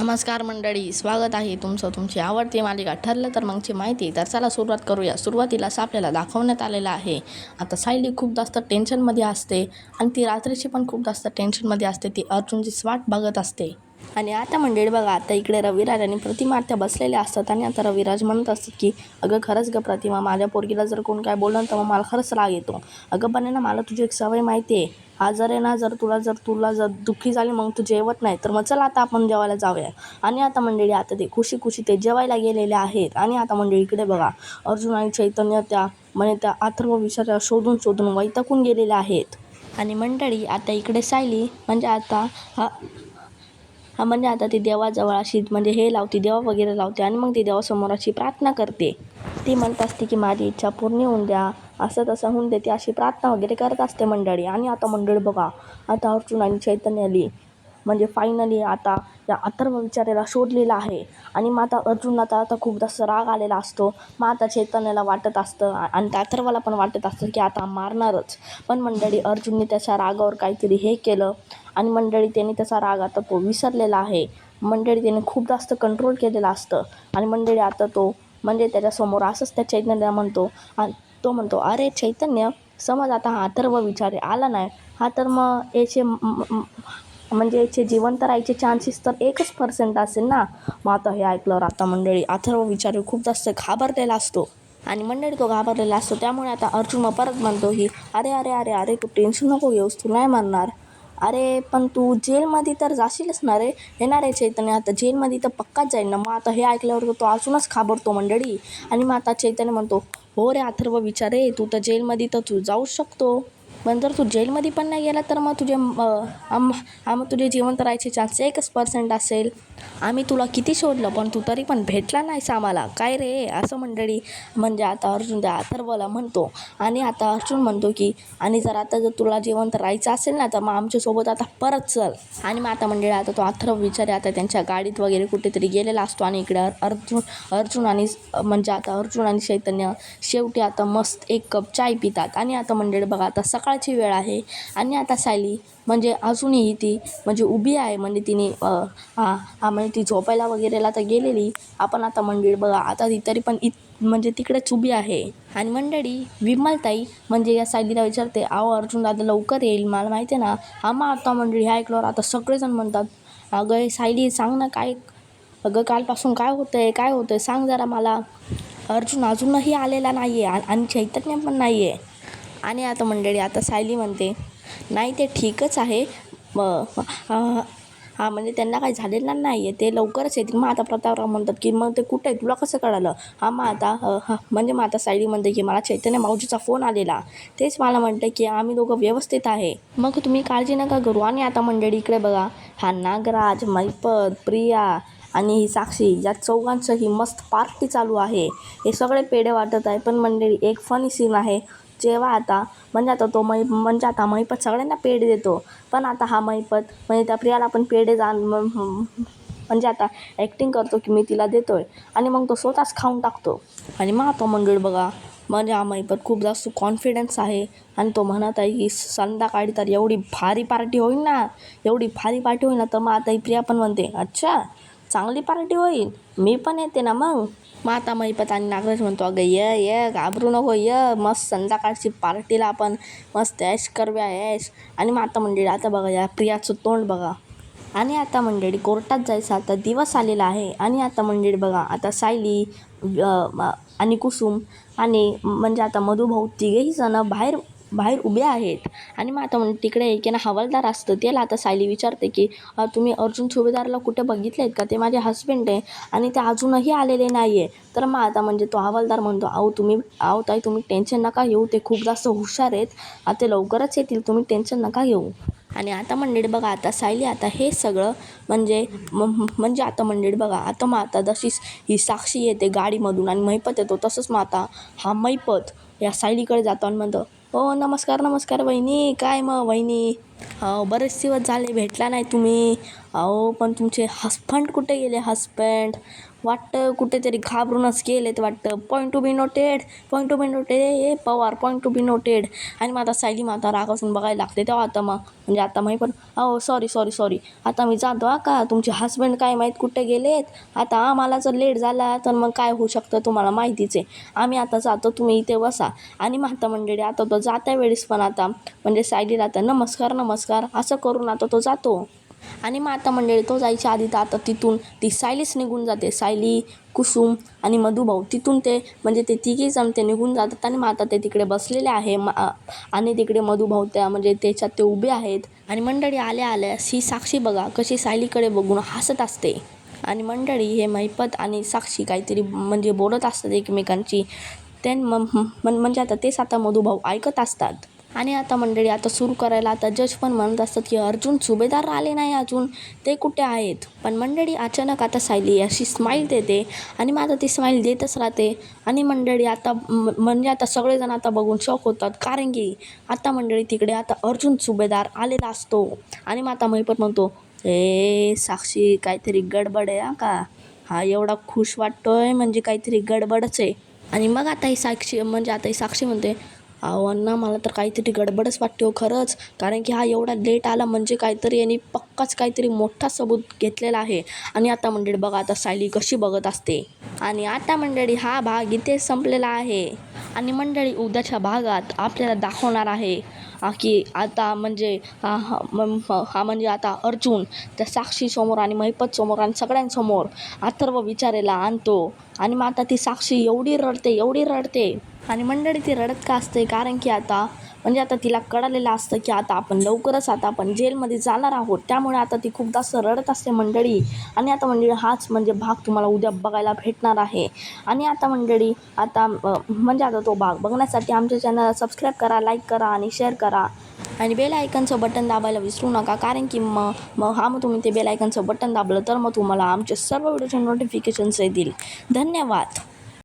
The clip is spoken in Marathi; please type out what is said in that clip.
नमस्कार मंडळी स्वागत आहे तुमचं तुमची आवडती मालिका ठरलं तर मगची माहिती. तर चला सुरुवात करूया. सुरुवातीलाच आपल्याला दाखवण्यात आलेलं आहे. आता सायली खूप जास्त टेन्शनमध्ये असते आणि ती रात्रीची पण खूप जास्त टेन्शनमध्ये असते. ती अर्जुनची वाट बघत असते. आणि आता मंडळी बघा आता इकडे रविराज आणि प्रतिमा त्या बसलेल्या असतात आणि आता रविराज म्हणत असतात की अगं खरंच ग प्रतिमा माझ्या पोरगीला जर कोण काय बोललं तर मग मला खरंच राग येतो. अगं पण आहे ना मला तुझी एक सवय माहिती आहे. आजार आहे ना जर तुला जर तुला जर दुःखी झाली मग तू जेवत नाही तर मग चला आता आपण जेवायला जाऊया. आणि आता मंडळी आता ते खुशी खुशी ते जेवायला गेलेले आहेत. आणि आता मंडळी इकडे बघा अर्जुन आणि चैतन्य त्या म्हणे त्या अथर्व विचाराला शोधून शोधून वैताकून गेलेले आहेत. आणि मंडळी आता इकडे सायली म्हणजे आता हा हा म्हणजे आता ती देवाजवळ अशी म्हणजे हे लावते देवा वगैरे लावते आणि मग ती देवासमोर अशी प्रार्थना करते. ती म्हणत असते की माझी इच्छा पूर्ण होऊन द्या. असं तसं होऊन देते अशी प्रार्थना वगैरे करत असते मंडळी. आणि आता मंडळी बघा आता अर्जुन आणि चैतन्याली म्हणजे फायनली आता या अथर्व विचारेला शोधलेला आहे. आणि मग आता अर्जुनला तर आता खूप जास्त राग आलेला असतो. मग आता चैतन्याला वाटत असतं आणि त्या अथर्वाला पण वाटत असतं की आता मारणारच. पण मंडळी अर्जुनने त्याच्या रागावर काहीतरी हे केलं आणि मंडळी त्यांनी त्याचा राग आता तो विसरलेला आहे. मंडळी त्याने खूप जास्त कंट्रोल केलेलं असतं. आणि मंडळी आता तो म्हणजे त्याच्यासमोर असंच त्या चैतन्याला म्हणतो आणि तो म्हणतो अरे चैतन्य समज आता हा अथर्व विचारे आला नाही. हा तर मग याचे म्हणजे याचे जिवंत राहायचे चान्सेस तर एकच पर्सेंट असेल ना? मग आता हे ऐकल्यावर आता मंडळी अथर्व विचारे खूप जास्त घाबरलेला असतो. आणि मंडळी तो घाबरलेला असतो. त्यामुळे आता अर्जुन परत म्हणतो ही अरे अरे अरे अरे तू टेन्शन नको घेऊस तू नाही मारणार अरे पण तू जेलमध्ये तर जाशीलच ना रे. येणार आहे चैतन्य. आता जेलमध्ये तर पक्काच जाईल ना. मग आता हे ऐकल्यावर तो अजूनच घाबरतो मंडळी. आणि मग आता चैतन्य म्हणतो हो रे अथर्व विचारे तू तर जेलमध्ये तर तू जाऊच शकतो. पण जर तू जेलमध्ये पण नाही गेला तर मग तुझे म- आम आम तुझे जिवंत राहायचे चान्स एकच पर्सेंट असेल. आम्ही तुला किती शोधलं पण तू तरी पण भेटला नाहीस आम्हाला. काय रे? असं मंडळी. म्हणजे आता अर्जुन त्या अथर्वला म्हणतो. आणि आता अर्जुन म्हणतो की आणि जर आता जर तुला जिवंत राहायचं असेल ना तर मग आमच्यासोबत आता परत चल. आणि मग आता मंडळी आता तो अथर्व विचारे आता त्यांच्या गाडीत वगैरे कुठेतरी गेलेला असतो आणि इकडे अर्जुन अर्जुन आणि म्हणजे आता अर्जुन आणि चैतन्य शेवटी आता मस्त एक कप चाय पितात. आणि आता मंडळी बघा आता सकाळ सकाळची वेळ आहे. आणि आता सायली म्हणजे अजूनही ती म्हणजे उभी आहे. म्हणजे तिने हा हा म्हणजे ती झोपायला वगैरेला तर गेलेली. आपण आता मंडळी बघा आता ती तरी पण इत म्हणजे तिकडेच उभी आहे. आणि मंडळी विमलताई म्हणजे या सायलीला विचारते आहो अर्जुन दादा लवकर येईल. मला माहिती आहे ना हा आता मंडळी ह्या ऐकल्यावर आता सगळेजण म्हणतात अगं सायली सांग ना काय अगं कालपासून काय होतं आहे काय होतं आहे सांग जरा मला. अर्जुन अजूनही आलेला नाही आहे आणि चैतन्य पण नाही आहे आणि आता मंडळी आता सायली म्हणते नाही ते ठीकच आहे. मग हां म्हणजे त्यांना काही झालेलं नाही आहे ते लवकरच येतील. मग आता प्रतापराव म्हणतात की मग ते कुठं आहे तुला कसं कळालं? हां मग आता हां म्हणजे मग आता सायली म्हणते की मला चैतन्य माऊजीचा फोन आलेला. तेच मला म्हणते की आम्ही दोघं व्यवस्थित आहे. मग तुम्ही काळजी नका करू. आणि आता मंडळी इकडे बघा. हा नागराज मैपत प्रिया आणि ही साक्षी या चौघांचं ही मस्त पार्टी चालू आहे. हे सगळे पेढे वाटत आहे. पण मंडळी एक फनी सीन आहे. जेव्हा आता म्हणजे आता तो मै म्हणजे आता मैपत सगळ्यांना पेढे देतो. पण आता हा मैपत म्हणजे त्या प्रियाला पण पेढे जाण म्हणजे आता ॲक्टिंग करतो की मी तिला देतो आहे आणि मग तो स्वतःच खाऊन टाकतो. आणि मग तो मंडळ बघा म्हणजे हा मैपत खूप जास्त कॉन्फिडन्स आहे. आणि तो म्हणत आहे की संध्याकाळी तर एवढी भारी पार्टी होईल ना. एवढी भारी पार्टी होईल ना तर मग आता ही प्रिया पण म्हणते अच्छा चांगली पार्टी होईल. मी पण येते ना मग. माता महिपत आणि नागराज म्हणतो अगं ये ये घाबरू नको ये. मस्त संध्याकाळची पार्टीला आपण मस्त ऐश करूया ऐश. आणि मग आता मंडळी आता बघा या प्रियाचं तोंड बघा. आणि आता मंडळी कोर्टात जायचं आता दिवस आलेला आहे. आणि आता मंडळी बघा आता सायली आणि कुसुम आणि म्हणजे आता मधुभाऊ तिघेही जण बाहेर बाहेर उभे आहेत. आणि मग आता म्हणजे तिकडे एक आहे ना हवालदार असतं. त्याला आता सायली विचारते की तुम्ही अर्जुन सुभेदारला कुठे बघितले आहेत का? ते माझे हस्बंड आहे आणि ते अजूनही आलेले नाही आहे तर मग आता म्हणजे तो हवालदार म्हणतो अहो तुम्ही अहो ताई तुम्ही टेन्शन नका घेऊ. ते खूप जास्त हुशार आहेत. आता लवकरच येतील. तुम्ही टेन्शन नका घेऊ. आणि आता मंडळी बघा आता सायली आता हे सगळं म्हणजे म- म्हणजे आता मंडळी बघा आता मग आता जशीच ही साक्षी येते गाडीमधून आणि मैपत येतो तसंच मग आता हा मैपत या सायलीकडे जातो आणि म्हणतो हो नमस्कार नमस्कार वहिनी काय मग वहिनी हो बरेच दिवस झाले भेटला नाही तुम्ही. अहो पण तुमचे हस्बंड कुठे गेले? हस्बंड वाटतं कुठेतरी घाबरूनच गेलेत वाटतं. Point to be noted point to be noted A Pawar point to be noted आणि मग आता सायली माता रागासून बघायला लागते तेव्हा आता मग. म्हणजे आता माही पण अहो सॉरी सॉरी सॉरी आता मी जातो हा का? तुमचे हस्बंड काय माहीत कुठे गेलेत? आता आम्हाला जर लेट झाला तर मग काय होऊ शकतं तुम्हाला माहितीच आहे. आम्ही आता जातो तुम्ही इथे बसा. आणि माता मंडळी आता तो जात्या वेळेस पण आता म्हणजे सायलीला आता नमस्कार नमस्कार असं करून आता तो जातो. आणि माता मंडळी तो जायच्या आधी तर आता तिथून ती सायलीच निघून जाते. सायली कुसुम आणि मधुभाऊ. तिथून ते म्हणजे ते तिघी जण ते निघून जातात आणि माता ते तिकडे बसलेले आहे. मा आणि तिकडे मधुभाऊ त्या म्हणजे त्याच्यात ते उभे आहेत. आणि मंडळी आल्या आल्या ही साक्षी बघा कशी सायलीकडे बघून हसत असते. आणि मंडळी हे महिपत आणि साक्षी काहीतरी म्हणजे बोलत असतात एकमेकांची. त्यां म- म- म्हणजे आता तेच आता मधुभाऊ ऐकत असतात. आणि आता मंडळी आता सुरू करायला आता जज पण म्हणत असतात की अर्जुन सुभेदार आले नाही अजून. ते कुठे आहेत? पण मंडळी अचानक आता सायली अशी स्माईल देते आणि मग आता ती स्माईल देतच राहते. आणि मंडळी आता म्हणजे आता सगळेजण आता बघून शॉक होतात. कारण की आता मंडळी तिकडे आता अर्जुन सुभेदार आलेला असतो. आणि मग आता महिपत म्हणतो ए साक्षी काहीतरी गडबड आहे का? हा एवढा खुश वाटतोय म्हणजे काहीतरी गडबडच आहे. आणि मग आता ही साक्षी म्हणजे आता ही साक्षी म्हणते अहो अण्णा मला तर काहीतरी गडबडच वाटते हो खरंच. कारण की हा एवढा लेट आला म्हणजे काहीतरी यांनी पक्काच काहीतरी मोठा सबूत घेतलेला आहे. आणि आता मंडळी बघा आता सायली कशी बघत असते. आणि आता मंडळी हा भाग इथे संपलेला आहे. आणि मंडळी उद्याच्या भागात आपल्याला दाखवणार आहे की आता म्हणजे हा म- हा म्हणजे आता अर्जुन त्या साक्षीसमोर आणि महिपत समोर आणि सगळ्यांसमोर अथर्व विचारेला आणतो. आणि मग आता ती साक्षी एवढी रडते एवढी रडते. आणि मंडळी ती रडत का असते? कारण की आता म्हणजे आता तिला कळालेलं असतं की आता आपण लवकरच आता आपण जेलमध्ये जाणार आहोत. त्यामुळे आता ती खूप जास्त रडत असते मंडळी. आणि आता मंडळी हाच म्हणजे भाग तुम्हाला उद्या बघायला भेटणार आहे. आणि आता मंडळी आता म्हणजे आता तो भाग बघण्यासाठी आमच्या चॅनलला सबस्क्राईब करा लाईक करा आणि शेअर करा. आणि बेल आयकनचं बटन दाबायला विसरू नका कारण की मग मग हा मग तुम्ही ते बेल आयकनचं बटन दाबलं तर मग तुम्हाला आमचे सर्व व्हिडिओचे नोटिफिकेशन्स येतील. धन्यवाद.